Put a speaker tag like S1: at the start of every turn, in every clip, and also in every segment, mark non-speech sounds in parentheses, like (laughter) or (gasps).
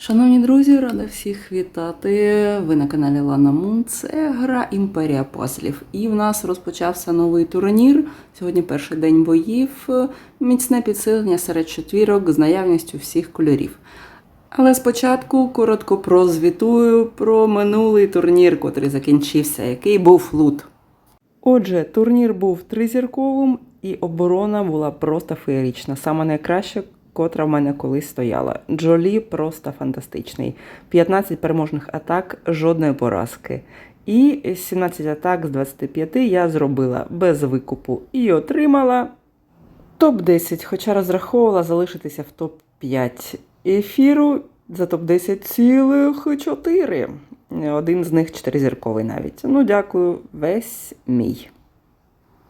S1: Шановні друзі, рада всіх вітати. Ви на каналі Лана Мун. Це гра Імперія Пазлів. І в нас розпочався новий турнір. Сьогодні перший день боїв. Міцне підсилення серед четвірок з наявністю всіх кольорів. Але спочатку коротко прозвітую про минулий турнір, котрий закінчився, який був лут. Отже, турнір був тризірковим, і оборона була просто феєрична. Саме найкраща, котра в мене колись стояла. Джолі просто фантастичний. 15 переможних атак, жодної поразки. І 17 атак з 25 я зробила без викупу і отримала топ-10, хоча розраховувала залишитися в топ-5 ефіру за топ-10 цілих 4. Один з них чотиризірковий навіть. Ну, дякую, весь мій.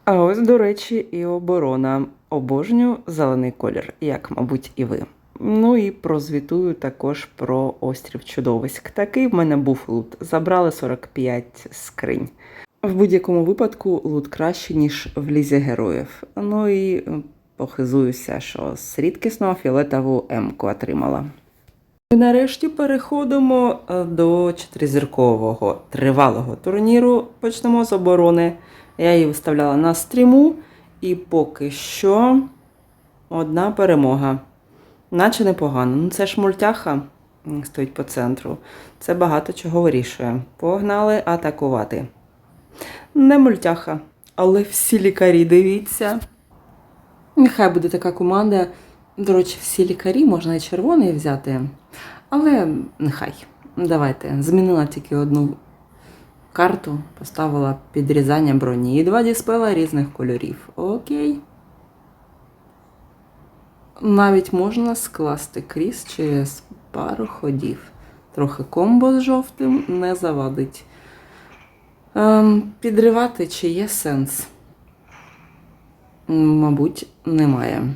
S1: А ось, до речі, і оборона. Обожнюю зелений колір, як, мабуть, і ви. Ну і прозвітую також про острів чудовиськ. Такий в мене був лут. Забрали 45 скринь. В будь-якому випадку лут краще, ніж в лізі героїв. Ну і похизуюся, що з рідкісного фіолетову М-ку отримала. І нарешті переходимо е, до чотиризіркового тривалого турніру. Почнемо з оборони. Я її виставляла на стріму, і поки що одна перемога. Наче непогано. Ну це ж мультяха стоїть по центру. Це багато чого вирішує. Погнали атакувати. Не мультяха, але всі лікарі дивіться. Нехай буде така команда. До речі, всі лікарі можна і червоний взяти. Але нехай. Давайте. Змінила тільки одну карту, поставила підрізання броні і два діспела різних кольорів. Окей. Навіть можна скласти кріс через пару ходів. Трохи комбо з жовтим не завадить. Ем, підривати чи є сенс? Мабуть, немає.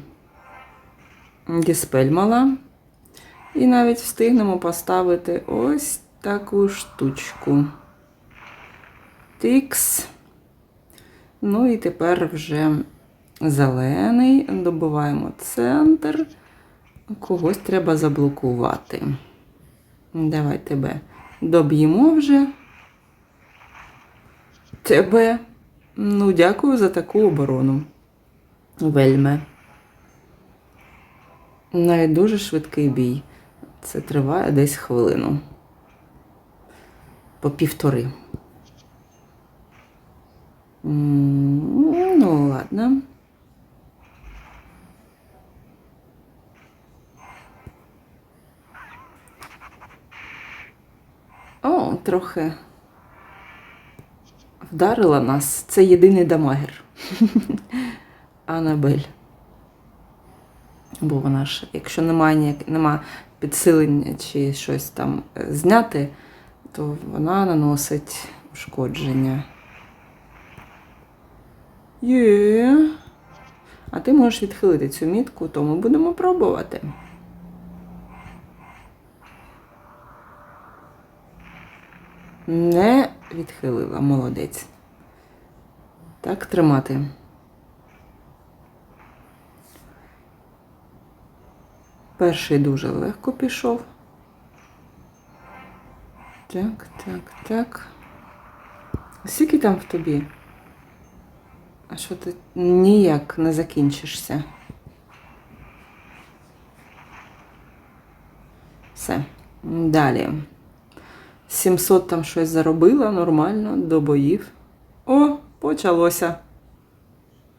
S1: Діспель мала. І навіть встигнемо поставити ось таку штучку. Тикс. Ну і тепер вже зелений. Добиваємо центр. Когось треба заблокувати. Давай тебе доб'ємо вже. Тебе. Ну, дякую за таку оборону. Вельме. Навіть дуже швидкий бій. Це триває десь хвилину. По півтори. М, Ну, ладно. О, трохи вдарила нас. Це єдиний дамагер. (laughs) Анабель. Бо вона ж, якщо немає ніяк, нема підсилення чи щось там е, зняти, то вона наносить ушкодження. Є. А ти можеш відхилити цю мітку, то ми будемо пробувати. Не відхилила, молодець. Так, тримати. Перший дуже легко пішов. Так, так, так. Скільки там в тобі? А що ти ніяк не закінчишся? Все. Далі. 700 там щось заробила нормально до боїв. О, почалося.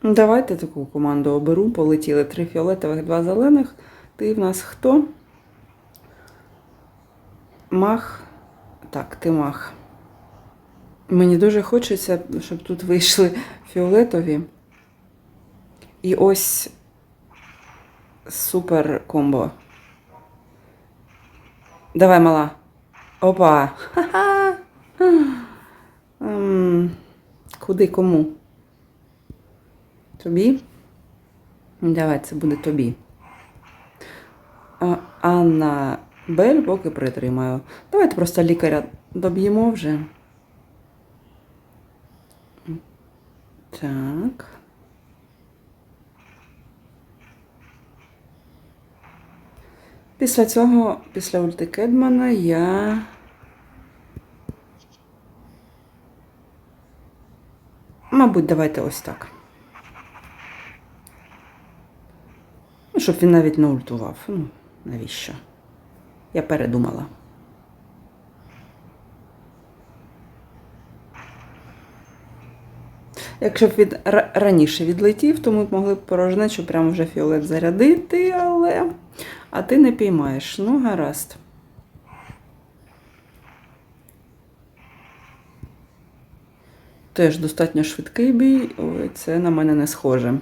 S1: Давайте таку команду оберу. Полетіли три фіолетових, два зелених. Ти в нас хто? Мах. Так, ти мах. Мені дуже хочеться, щоб тут вийшли фіолетові. І ось супер комбо. Давай, мала. Опа. Ем, Куди кому? Тобі? Давай, це буде тобі. Анна Бель поки притримаю. Давайте просто лікаря доб'ємо вже. Так. Після цього, після ульти Кедмана, я. Мабуть, давайте ось так. Ну, щоб він навіть не ультував. Ну, навіщо? Я передумала. Якщо б він раніше відлетів, то ми б могли б порожнечу прямо вже фіолет зарядити, але. А ти не піймаєш. Ну, гаразд. Теж достатньо швидкий бій, Ой, це на мене не схоже.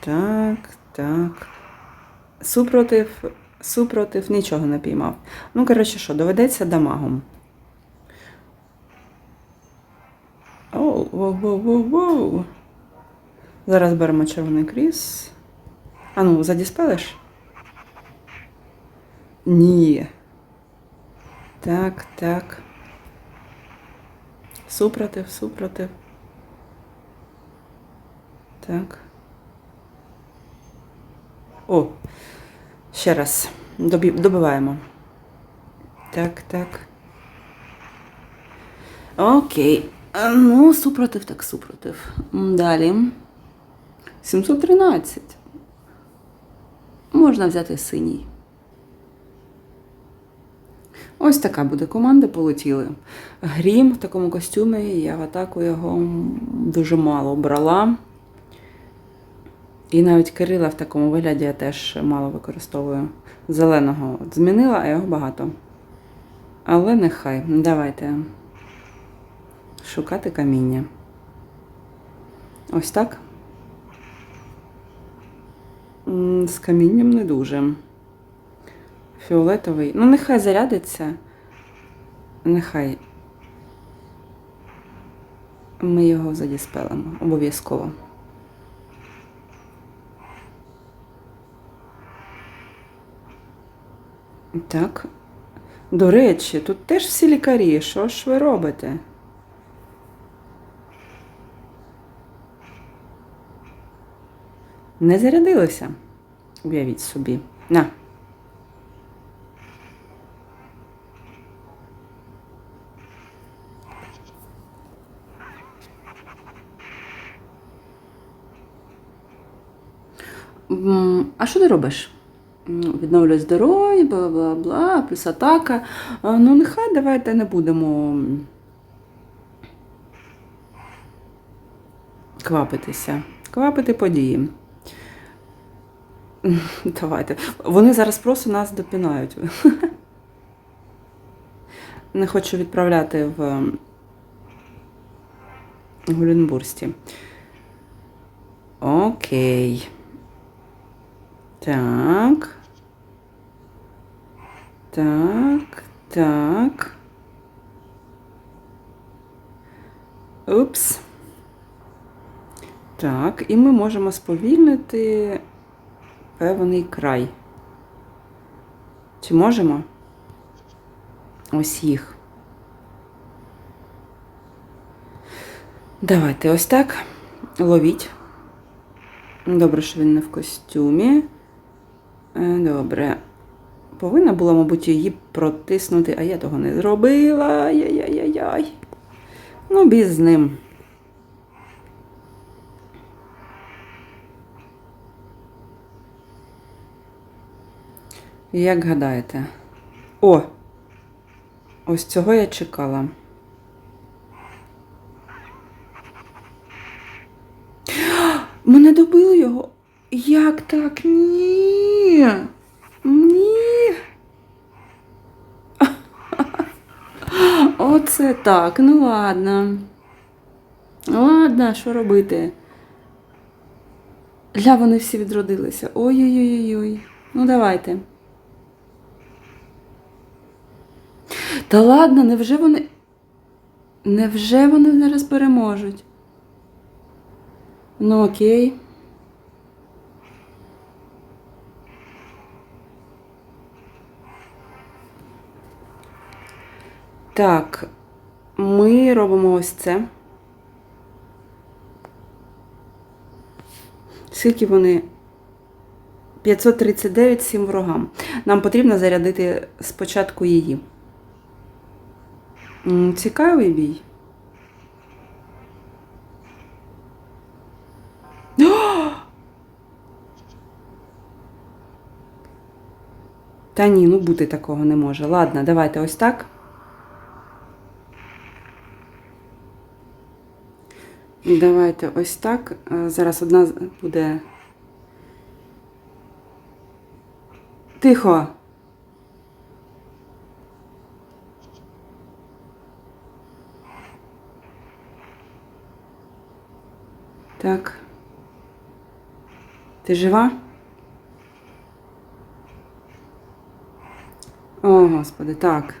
S1: Так, так. Супротив, супротив, нічого не піймав. Ну, коротше, що, доведеться дамагом. Оу, воу, воу, воу, воу. Зараз беремо червоний кріс. А ну, задіспелиш? Ні. Так, так. Супротив, супротив. Так. О, ще раз. Добиваємо. Так, так. Окей. А, Ну, супротив, так супротив. Далі. 713. Можна взяти синій. Ось така буде команда, полетіли. Грім в такому костюмі, я в атаку його дуже мало брала. І навіть Кирила в такому вигляді я теж мало використовую. Зеленого змінила, а його багато. Але нехай. Давайте шукати каміння. Ось так. З камінням не дуже. Фіолетовий. Ну, нехай зарядиться. Нехай. Ми його задіспелимо. Обов'язково. Так. До речі, тут теж всі лікарі. Що ж ви робите? Не зарядилися. Уявіть собі. На. А що ти робиш? М, Відновлює здоров'я, бла бла бла, плюс атака. Ну, нехай давайте не будемо квапитися. Квапити події. (laughs) Давайте. Вони зараз просто нас допінають. (laughs) Не хочу відправляти в Гулінбурсті. Окей. Так. Так, так. Упс. Так, і ми можемо сповільнити певний край. Чи можемо? Ось їх. Давайте ось так. Ловіть. Добре, що він не в костюмі. Е, Добре. Повинна була, мабуть, її протиснути, а я того не зробила. Ай-яй-яй-яй. Ну, біз з ним. Як гадаєте? О! Ось цього я чекала. (gasps) Мене добили його. Як так? Ні. Ні. (laughs) Оце так. Ну ладно. Ладно, що робити? Ля, вони всі відродилися. Ой-ой-ой-ой. Ну давайте. Та ладно, невже вони. Невже вони зараз переможуть? Ну окей. Так, ми робимо ось це. Скільки вони 539 7 ворогам. Нам потрібно зарядити спочатку її. Цікавий бій. (gasps) Та ні, ну бути такого не може. Ладно, давайте ось так. Давайте ось так. Е, Зараз одна буде. Тихо. Так. Ти жива? О, Господи, так.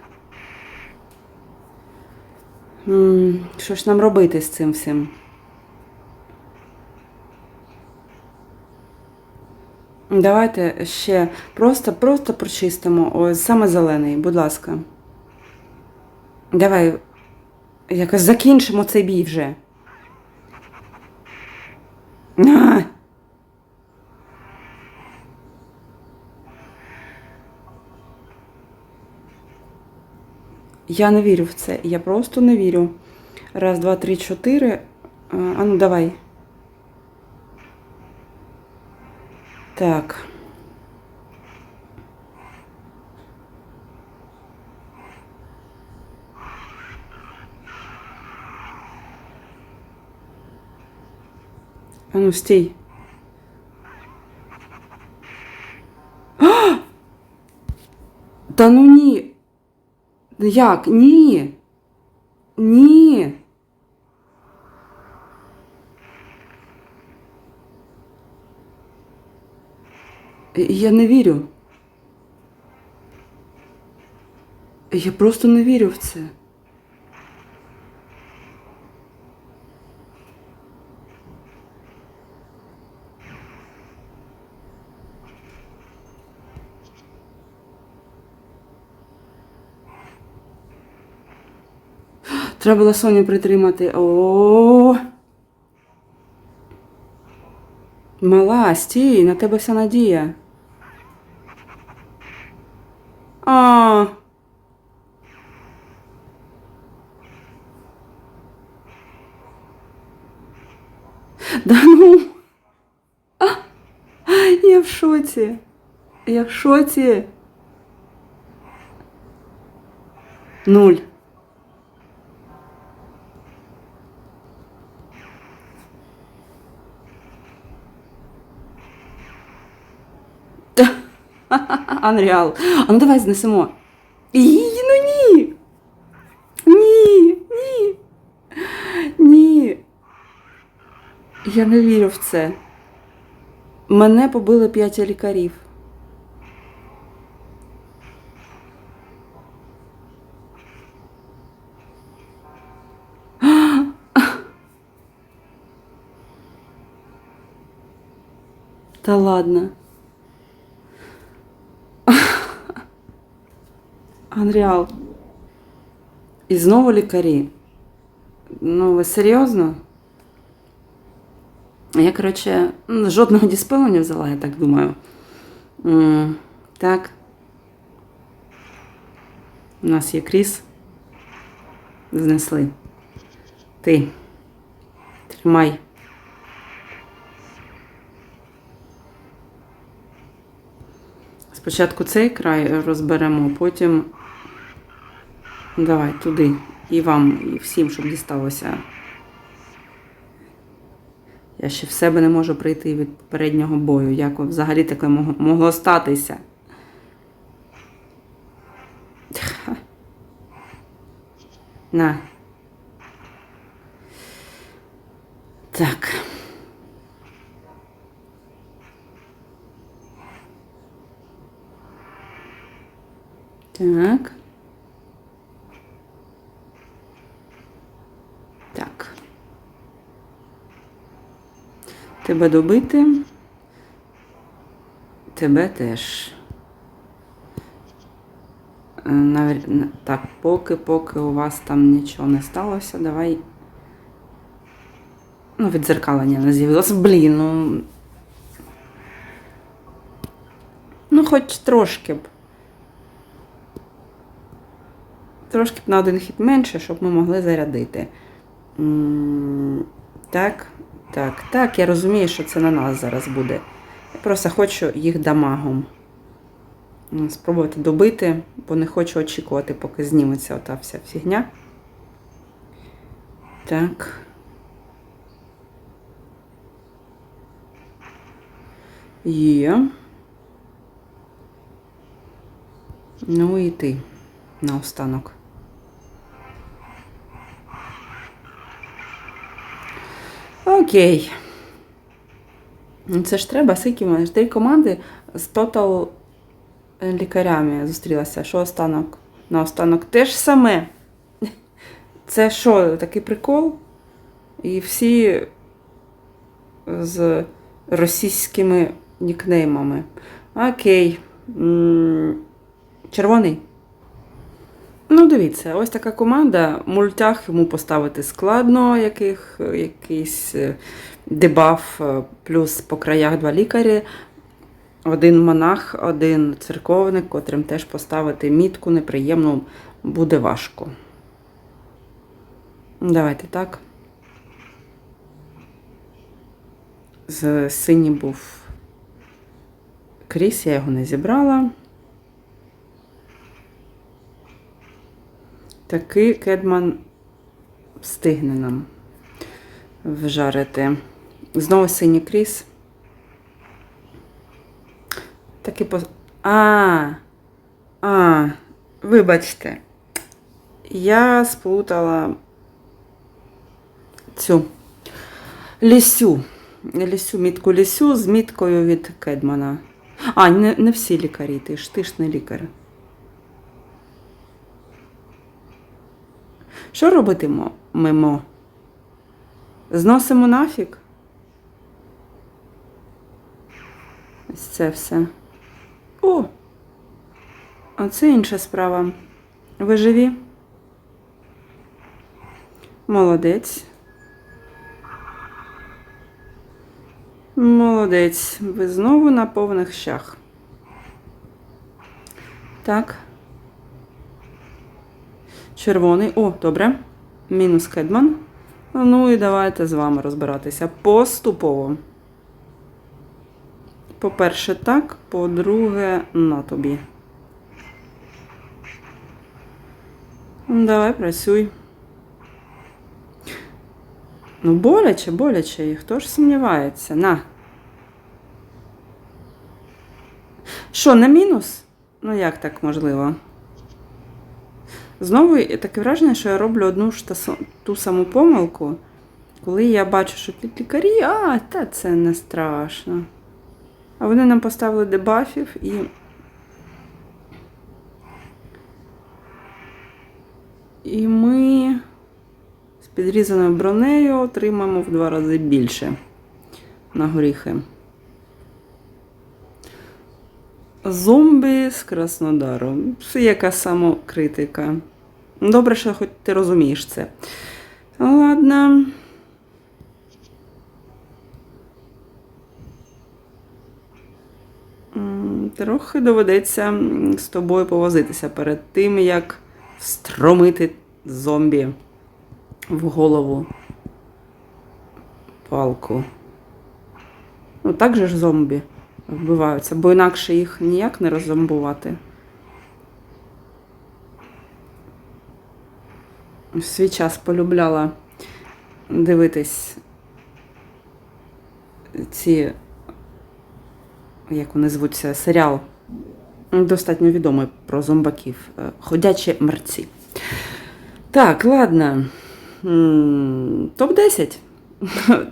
S1: Що ж нам робити з цим всім? Давайте ще просто, просто прочистимо. Ось саме зелений, будь ласка. Давай якось закінчимо цей бій вже. Я не вірю в це. Я просто не вірю. Раз, два, три, чотири. А а ну давай. Так. А ну стій. А! Та ну ні. Як? Ні. Ні. Я не вірю. Я просто не вірю в це. Треба було Соню притримати. О. Мала, стій, на тебе вся надія. А. Да ну. А. Я в шоці. Я в шоці. Нуль. Unreal. А ну давай знесемо. І, ну ні. Ні, ні. Ні. Я не вірю в це. Мене побили п'ять лікарів. Та ладно. Анріал. І знову лікарі. Ну, ви серйозно? Я, коротше, жодного діспелу не взяла, я так думаю. Так. У нас є кріс. Знесли. Ти. Тримай. Спочатку цей край розберемо, потім давай туди. І вам, і всім, щоб дісталося. Я ще в себе не можу прийти від попереднього бою. Як взагалі таке могло- статися? (laughs) На. Так. Так. Тебе добити. Тебе теж. Е, Так, поки, поки у вас там нічого не сталося, давай. Ну, відзеркалення не з'явилося. Блін, ну. Ну, хоч трошки б. Трошки б на один хід менше, щоб ми могли зарядити. Так, так, так. Я розумію, що це на нас зараз буде. Я просто хочу їх дамагом. Спробувати добити, бо не хочу очікувати, поки зніметься ота вся фігня. Так. Є. Ну і ти наостанок. Окей. Це ж треба, скільки в мене три команди з тотал лікарями зустрілася. Що останок? На останок те ж саме. Це що, такий прикол? І всі з російськими нікнеймами. Окей. Червоний. Ну, дивіться, ось така команда. Мультях йому поставити складно, яких, якийсь е, дебаф, е, плюс по краях два лікарі. Один монах, один церковник, котрим теж поставити мітку неприємну буде важко. Давайте так. З синій був Кріс, я його не зібрала. Такий кедман встигне нам вжарити. Знову синій кріс. Такий по. А, а, вибачте. Я сплутала цю лісю. Лісю, мітку лісю з міткою від Кедмана. А, не, не всі лікарі, ти ж ти ж не лікар. Що робитимо мимо? Зносимо нафіг? Ось це все. О! А це інша справа. Ви живі? Молодець. Молодець. Ви знову на повних щах. Так. Червоний. О, добре. Мінус кедман. Ну і давайте з вами розбиратися поступово. По-перше, так, по-друге, на тобі. Давай, працюй. Ну, боляче, боляче, і хто ж сумнівається? На. Що, на мінус? Ну, як так можливо? Знову таке враження, що я роблю одну ж ту саму помилку, коли я бачу, що тут лікарі, а, та це не страшно. А вони нам поставили дебафів і. І ми з підрізаною бронею отримаємо в два рази більше на горіхи. Зомбі з Краснодару. Це яка самокритика. Добре, що хоч ти розумієш це. Ладно. Трохи доведеться з тобою повозитися перед тим, як встромити зомбі в голову палку. Ну, так же ж зомбі вбиваються, бо інакше їх ніяк не роззомбувати. В свій час полюбляла дивитись ці, як вони звуться, серіал достатньо відомий про зомбаків. е, Ходячі мерці. Так, ладно. Топ-10. (laughs)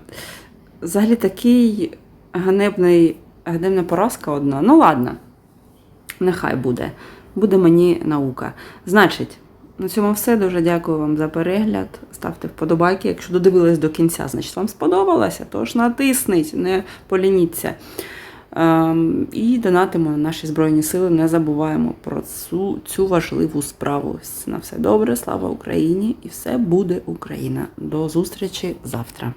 S1: Взагалі такий ганебний, ганебна поразка одна. Ну ладно. Нехай буде. Буде мені наука. Значить, на цьому все. Дуже дякую вам за перегляд. Ставте вподобайки. Якщо додивились до кінця, значить вам сподобалося. Тож натисніть, не полініться. Ем, і донатимо на наші Збройні Сили. Не забуваємо про цю, цю важливу справу. На все добре, слава Україні! І все буде Україна. До зустрічі завтра.